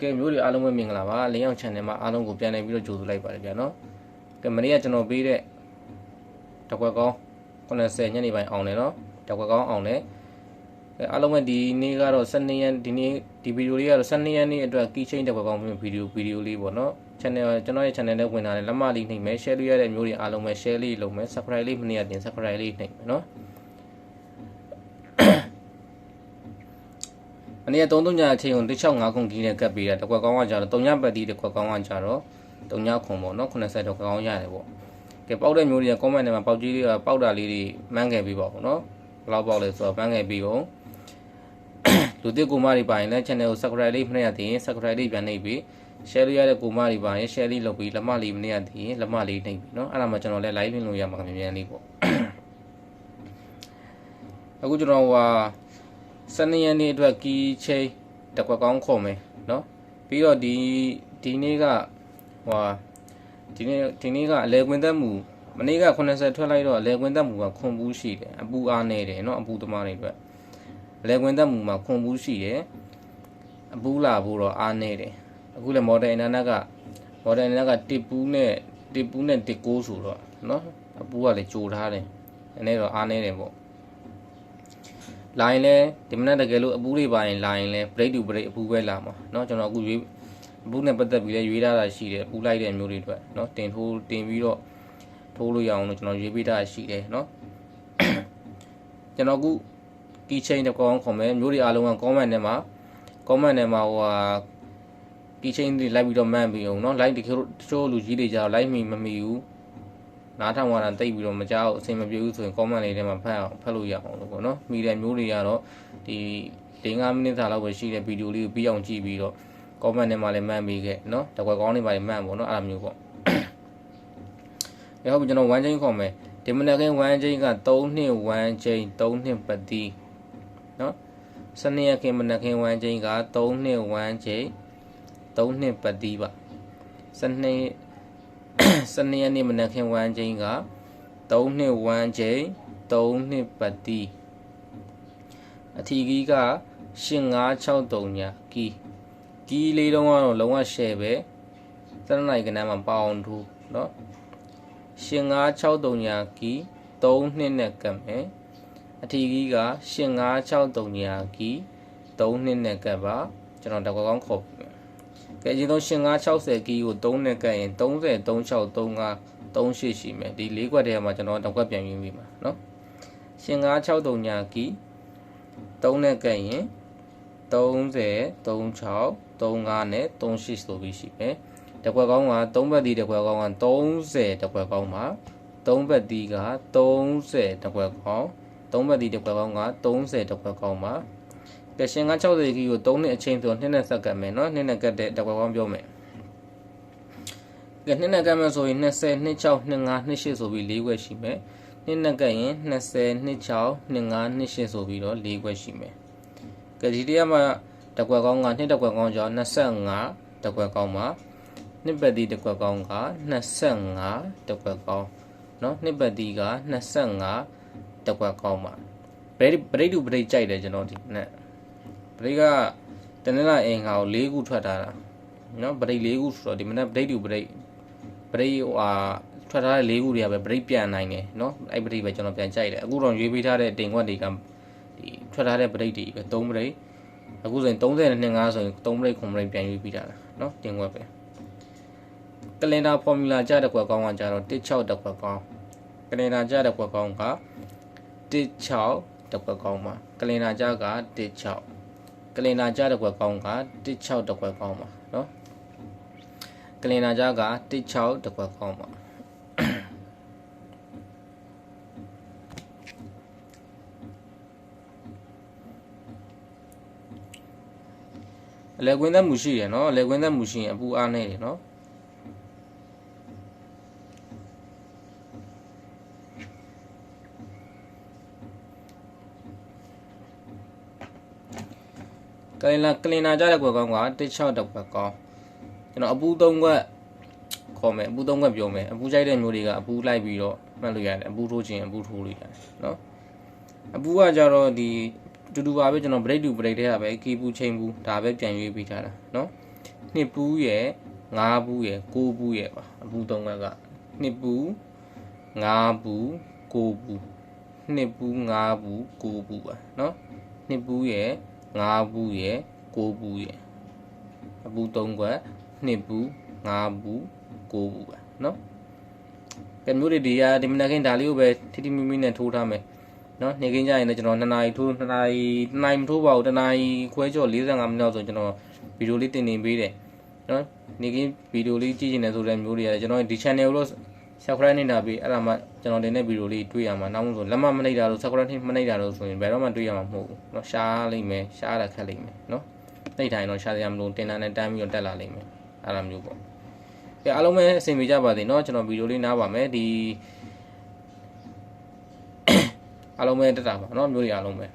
ကဲမျိုးတွေအားလုံးပဲမင်္ဂလာပါလင်းအောင် channel မှာအားလုံးကိုပြန်လည်ပြီးတော့ကြိုဆိုလိုက်ပါတယ်ဗျာနော်ကဲမနေ့ကကျွန်တော်ပေးတဲ့တကွက်ကောင်း90ညနေပိုင်းအောင်တယ်နော်တကွက်ကောင်းအောင်တယ်ကဲအားလုံးပဲဒီနေ့ကတော့12ရက်ဒီနေ့ဒီဗီဒီယိုလေးကတော့12ရက်နေ့အတွက် key chain တကွက်ကောင်းပြင်ဗီဒီယိုဗီဒီယိုလေးပေါ့နော် channel ကျွန်တော်ရဲ့ channel နဲ့ဝင်လာတဲ့လက်မလေးနှိပ်မယ် share လုပ်ရတဲ့မျိုးတွေအားလုံးပဲ share လေးလုပ်မယ် subscribe လေးမနေ့ကတင် subscribe လေးနှိပ်မယ်နော် အနည်းသုံးသုံးညအချိန်ကို165ခုကြီးနဲ့ကပ်ပြီးတာတစ်ခွက်ကောင်းကကြတော့3ညပတ်တီးတစ်ခွက်ကောင်းကကြတော့3ညခုံပေါ့နော်80တော့ကောင်းရတယ်ပေါ့ကဲပေါက်တဲ့မျိုးတွေက comment ထဲမှာပေါက်ကြီးတွေကပေါက်တာလေးတွေမှန်းခဲ့ပြီးပါဘူးနော်ဘယ်လောက်ပေါက်လဲဆိုတော့မှန်းခဲ့ပြီးကုန်လူသစ်ကူမတွေပါရင်လည်း channel ကို subscribe လေးမနှက်ရသေးရင် subscribe လေးပြန်နှိပ်ပြီး share လေးရတဲ့ကူမတွေပါရင် share လေးလုပ်ပြီးလက်မလေးမနှက်ရသေးရင်လက်မလေးနှိပ်ပြီးနော်အဲ့ဒါမှကျွန်တော်လည်း live လင်းလို့ရမှာမြန်မြန်လေးပေါ့အခုကျွန်တော်ဟို 12ရက်နေ့အတွက် key chain တကွက်ကောင်းခေါ်မယ်เนาะပြီးတော့ဒီဒီနေ့ကဟိုဒီနေ့ဒီနေ့ကအလဲကွင်းသက်မှုမနေ့က80ထွက်လိုက်တော့အလဲကွင်းသက်မှုကခွန်ဘူးရှိတယ်အပူအားနေတယ်เนาะအပူသမားတွေအတွက်အလဲကွင်းသက်မှုမှာခွန်ဘူးရှိတယ်အပူလာဖို့တော့အားနေတယ်အခုလည်း model internet က model internet ကတစ်ပူးနဲ့တစ်ပူးနဲ့တစ်ကိုးဆိုတော့เนาะအပူကလည်းကြိုထားတယ်နည်းနည်းတော့အားနေတယ်ပေါ့ လိုင်းလဲဒီမနက်တကယ်လို့အပူးတွေပါရင်လိုင်းလဲ break to break အပူးပဲလာမှာเนาะကျွန်တော်အခုရွေးအပူးနဲ့ပတ်သက်ပြီးလဲရွေးထားတာရှိတယ်အပူးလိုက်တဲ့မျိုးတွေအတွက်เนาะတင်ထိုးတင်ပြီးတော့ထိုးလို့ရအောင်လို့ကျွန်တော်ရွေးပေးထားရှိတယ်เนาะကျွန်တော်အခု key chain တစ်ကောင်ခေါ်မယ်မျိုးတွေအားလုံးက comment ထဲမှာ comment ထဲမှာဟိုဟာ key chain တွေလိုက်ပြီးတော့မှန်းပြီးအောင်เนาะ like တချို့လူကြီးတွေကြတော့ like မိမမီဘူး နားထောင်ရတာတိတ်ပြီးတော့မကြောက်အဆင်မပြေဘူးဆိုရင် comment လေးထဲမှာဖတ်အောင်ဖတ်လို့ရအောင်လို့ပေါ့နော်မိတဲ့မျိုးတွေကတော့ဒီ5မိနစ်သာလောက်ပဲရှိတဲ့ဗီဒီယိုလေးကိုပြီးအောင်ကြည့်ပြီးတော့ comment ထဲမှာလည်းမှတ်မိခဲ့နော်တကွက်ကောင်းတွေပါလည်းမှတ်ပေါ့နော်အဲ့လိုမျိုးပေါ့ရဟုတ်ပြီကျွန်တော်1 chain ခေါ်မယ်ဒီမနက်ကင်း1 chain က3နှစ်1 chain 3နှစ်ပတ်တီးနော်စနေရခင်မနက်ကင်း1 chain က3နှစ်1 chain 3နှစ်ပတ်တီးပါစနေ စနေရက်နေ့မနက်ခင်း1ချိန်က3နှစ်1ချိန်3နှစ်ပတ်တီအထီကြီးက8563ညာကီကီလေးတုံးကတော့လုံးဝ share ပဲစနနိုင်ကနန်းမှာပေါအောင်ထူเนาะ8563ညာကီ3နှစ်နဲ့ကပ်မယ်အထီကြီးက8563ညာကီ3နှစ်နဲ့ကပ်ပါကျွန်တော်တကွာကောင်းခေါ်ပြီ ကဲအရင်ဆုံး8560ကီကို3နဲ့ကပ်ရင်30 3635 38ရှိမယ်ဒီ၄ခွက်တည်းမှာကျွန်တော်တစ်ခွက်ပြန်ယူပြီးမှာเนาะ8563ညာကီ3နဲ့ကပ်ရင်30 36 35နဲ့38ဆိုပြီးရှိမယ်တစ်ခွက်ကောင်းက3ဘက်တီတစ်ခွက်ကောင်းက30တစ်ခွက်ကောင်းမှာ3ဘက်တီက30တစ်ခွက်ကောင်း3ဘက်တီတစ်ခွက်ကောင်းက30တစ်ခွက်ကောင်းမှာ ကဲရှင်က60ကီကို3နှစ်အချိန်ဆို2နဲ့ဆက်ကတ်မယ်เนาะ2နဲ့ကတ်တဲ့တစ်ခွက်ကောင်းပြောမယ်ကဲ2နဲ့ကတ်မယ်ဆိုရင်20 26 25 28ဆိုပြီး၄ခွက်ရှိမယ်2နဲ့ကတ်ရင်20 26 25 28ဆိုပြီးတော့၄ခွက်ရှိမယ်ကဲဒီတရားမှာတစ်ခွက်ကောင်းက2တစ်ခွက်ကောင်းကြောင့်25တစ်ခွက်ကောင်းမှာနှစ်ပတ်တီတစ်ခွက်ကောင်းက25တစ်ခွက်ကောင်းเนาะနှစ်ပတ်တီက25တစ်ခွက်ကောင်းမှာဘရိတ်ဘရိတ်တူဘရိတ်ကြိုက်တယ်ကျွန်တော်ဒီနဲ့ ဘရိတ်ကတနင်္လာအင်္ဂါကို၄ခုထွက်ထားတာเนาะဘရိတ်၄ခုဆိုတော့ဒီမနေ့ဘရိတ်တူဘရိတ်ဘရိတ်ဟိုဟာထွက်ထားတဲ့၄ခုတွေကပဲဘရိတ်ပြန်နိုင်တယ်เนาะအဲ့ဘရိတ်ပဲကျွန်တော်ပြန်ကြိုက်တယ်အခုတော့ရွေးပေးထားတဲ့တင်ခွက်တွေကဒီထွက်ထားတဲ့ဘရိတ်တွေပဲ၃ဘရိတ်အခုဆိုရင်30နဲ့25ဆိုရင်3ဘရိတ်ခွန်ဘရိတ်ပြန်ရွေးပေးထားတာเนาะတင်ခွက်ပဲကလင်ဒါဖော်မြူလာကြတဲ့ကွက်ကောင်းကကြတော့16တက်ကွက်ကောင်းကလင်ဒါကြတဲ့ကွက်ကောင်းက16တက်ကွက်ကောင်းပါကလင်ဒါကြက16 ကလင်နာကြတစ်ခွက်ကောင်းက16တစ်ခွက်ကောင်းပါနော်ကလင်နာကြက16တစ်ခွက်ကောင်းပါအလဲကွင်းသက်မှုရှိရယ်နော်အလဲကွင်းသက်မှုရှိရင်အပူအားနေတယ်နော် ကလင်လာကလင်နာကြတဲ့ကွက်ကောင်းက16တစ်ခွက်ကောင်းကျွန်တော်အပူ3ခွက်ခေါ်မယ်အပူ3ခွက်ပြောမယ်အပူကြိုက်တဲ့မျိုးတွေကအပူလိုက်ပြီးတော့မှတ်လို့ရတယ်အပူထိုးခြင်းအပူထိုးလို့ရတယ်နော်အပူကကြတော့ဒီတူတူပါပဲကျွန်တော် break to break တဲ့ဟာပဲကီပူချိန်ဘူးဒါပဲပြန်ရွေးပေးထားတာနော်နှစ်ပူးရယ်ငါးပူးရယ်ကိုးပူးရယ်ပါအပူသုံးခွက်ကနှစ်ပူးငါးပူးကိုးပူးနှစ်ပူးငါးပူးကိုးပူးပါနော်နှစ်ပူးရယ် ငါးဘူးရဲ့ကိုးဘူးရဲ့အပူသုံးခွက်နှစ်ပူးငါးဘူးကိုးဘူးပါเนาะကဲမျိုးတွေဒီဟာဒီမနက်ခင်းဒါလေးကိုပဲထိထိမိမိနဲ့ထိုးထားမယ် နော်နေခင်းကြရင်လည်းကျွန်တော်2နာရီထိုး2နာရီ2နာရီမထိုးပါဘူး2နာရီခွဲကျော်45မိနစ်လောက်ဆိုကျွန်တော်ဗီဒီယိုလေးတင်နေပေးတယ်နော်နေခင်းဗီဒီယိုလေးကြည့်နေတယ်ဆိုတဲ့မျိုးတွေရတယ်ကျွန်တော်ဒီ channel ကို subscribe နေတာပြီးအဲ့ဒါမှကျွန်တော်တင်တဲ့ဗီဒီယိုလေးတွေ့ရမှာနောက်မှဆိုလက်မမနေတာလို့ subscribe မနေတာလို့ဆိုရင်ဘယ်တော့မှတွေ့ရမှာမဟုတ်ဘူးနော်ရှားလိမ့်မယ်ရှားတာခက်လိမ့်မယ်နော်နှိပ်ထိုင်တော့ရှားရမလို့တင်တာနဲ့တန်းပြီးတော့တက်လာလိမ့်မယ်အဲ့လိုမျိုးပေါ့ကဲအားလုံးပဲအဆင်ပြေကြပါစေเนาะကျွန်တော်ဗီဒီယိုလေးနားပါမယ်ဒီ အားလုံးပဲတက်တာပါเนาะမျိုးတွေအားလုံးပဲ